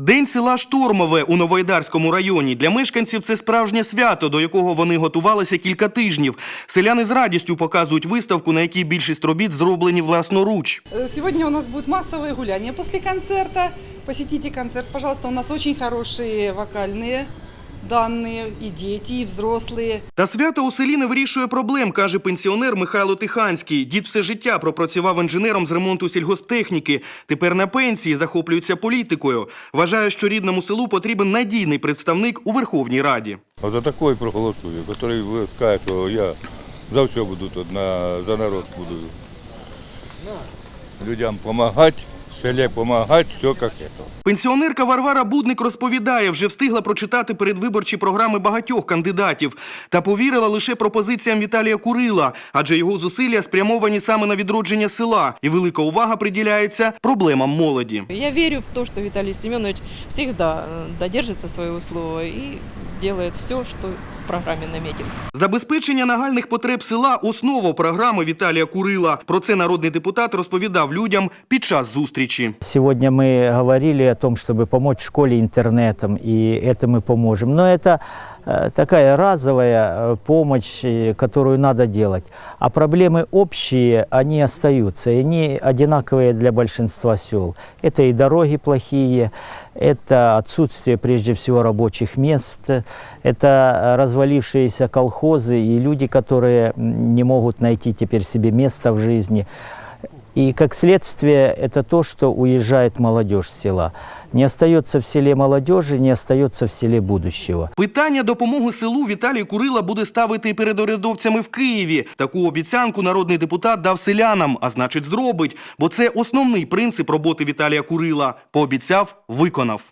День села Штормове у Новоайдарському районі. Для мешканців це справжнє свято, до якого вони готувалися кілька тижнів. Селяни з радістю показують виставку, на якій більшість робіт зроблені власноруч. Сьогодні у нас буде масове гуляння після концерту. Посетіть концерт, пожалуйста. У нас очень хороші вокальные данные, и дети, и взрослые. Та свято у селі не вирішує проблем, каже пенсіонер Михайло Тиханський. Дід все життя пропрацював інженером з ремонту сільгосптехніки. Тепер на пенсії захоплюється політикою. Вважає, що рідному селу потрібен надійний представник у Верховній Раді. А за такой проголосую, який ви скажете, що я за все буду тут, на, за народ буду. Людям допомагати, в селі допомагати, все як це. Пенсіонерка Варвара Будник розповідає, вже встигла прочитати передвиборчі програми багатьох кандидатів та повірила лише пропозиціям Віталія Курила, адже його зусилля спрямовані саме на відродження села, і велика увага приділяється проблемам молоді. Я верю в то, что Виталий Семенович всегда э, додержится своего слова и сделает все, что в программе наметил. Забезпечення нагальних потреб села основа програми Віталія Курила. Про це народний депутат розповідав людям під час зустрічі. Сегодня мы говорили о том, чтобы помочь школе интернетом, и это мы поможем. Но это э, такая разовая э, помощь, э, которую надо делать. А проблемы общие, они остаются, и они одинаковые для большинства сел. Это и дороги плохие, это отсутствие прежде всего рабочих мест, это э, развалившиеся колхозы и люди, которые не могут найти теперь себе место в жизни. И как следствие это то, что уезжает молодежь с села. Не остается в селе молодежи, не остается в селе будущего. Питання допомоги селу Віталій Курила буде ставити перед урядовцями в Києві. Таку обіцянку народний депутат дав селянам, а значить зробить, бо це основний принцип роботи Віталія Курила. Пообіцяв, виконав.